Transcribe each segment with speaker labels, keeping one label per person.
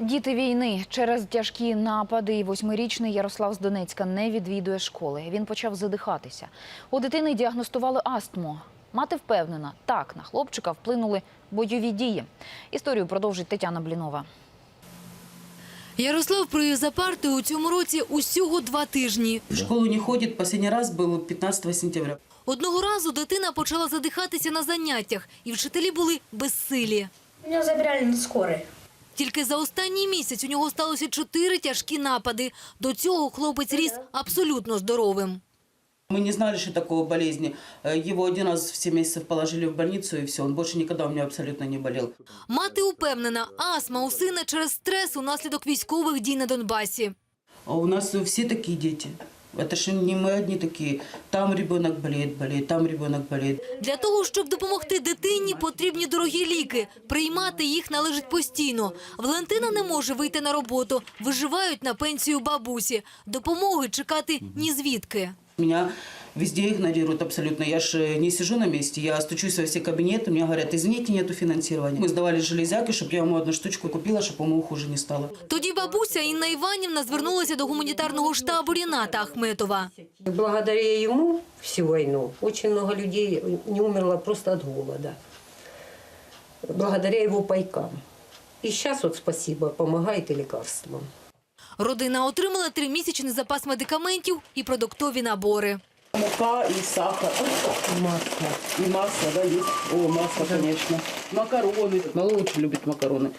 Speaker 1: Діти війни через тяжкі напади. Восьмирічний Ярослав з Донецька не відвідує школи. Він почав задихатися. У дитини діагностували астму. Мати впевнена, так на хлопчика вплинули бойові дії. Історію продовжить Тетяна Блінова.
Speaker 2: Ярослав провів за партою у цьому році усього два тижні.
Speaker 3: В школу не ходит. Последний раз был 15 сентября.
Speaker 2: Одного разу дитина почала задихатися на заняттях, і вчителі були безсилі.
Speaker 4: Меня забирали на скорой.
Speaker 2: Тільки за останній місяць у нього сталося чотири тяжкі напади. До цього хлопець ріс абсолютно здоровим.
Speaker 3: Мы не знали, что такое болезни. Э, Его один раз в 7 месяцев положили в больницу, и все. Он больше никогда у меня абсолютно не болел.
Speaker 2: Мати упевнена, астма у сина через стрес унаслідок військових дій на Донбасі.
Speaker 3: А у нас все такие дети. Это ж не ми одні такі. Там ребенок болеет, болеет, там ребенок болеет.
Speaker 2: Для того, щоб допомогти дитині, потрібні дорогі ліки. Приймати їх належить постійно. Валентина не може вийти на роботу. Виживають на пенсію бабусі. Допомоги чекати ні звідки.
Speaker 3: Меня везде игнорируют абсолютно. Я же не сижу на месте, я стучусь во все кабинеты, мне говорят, извините, нету финансирования. Мы сдавали железяки, чтобы я ему одну штучку купила, чтобы ему хуже не стало.
Speaker 2: Тоді бабуся Інна Іванівна звернулася до гуманітарного штабу Ріната Ахметова.
Speaker 5: Благодаря ему всю войну очень много людей не умерло просто от голода. Благодаря его пайкам. И сейчас вот спасибо, помогает и лекарствам.
Speaker 2: Родина отримала тримісячний запас медикаментів і продуктові набори.
Speaker 3: Мука и сахар.
Speaker 5: Масло.
Speaker 3: И масло, да, есть. О, масло, конечно. Макароны. Мало очень любит макароны.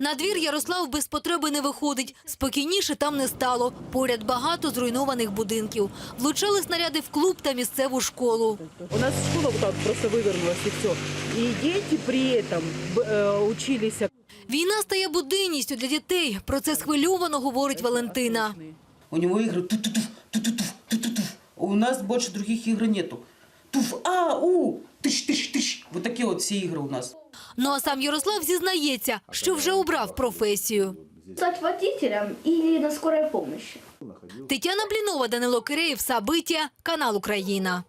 Speaker 2: На двір Ярослав без потреби не виходить. Спокійніше там не стало. Поряд багато зруйнованих будинків. Влучали снаряди в клуб та місцеву школу.
Speaker 6: У нас школа вот так просто вывернулась и все. И дети при этом б- э, учились
Speaker 2: Війна стає буденністю для дітей. Про це схвильовано говорить Валентина.
Speaker 3: У него игры ту-ту-туф, ту-ту-туф, ту-ту-туф. У нас больше других игр нету. Туф, а, у, тыщ, тыщ, тыщ. Вот такие вот все игры у нас.
Speaker 2: Ну а сам Ярослав зізнається, що вже обрав професію.
Speaker 4: Стать водителем или на скорой помощи?
Speaker 2: Тетяна Блінова, Данило Киреєв, Сабиття, канал Україна.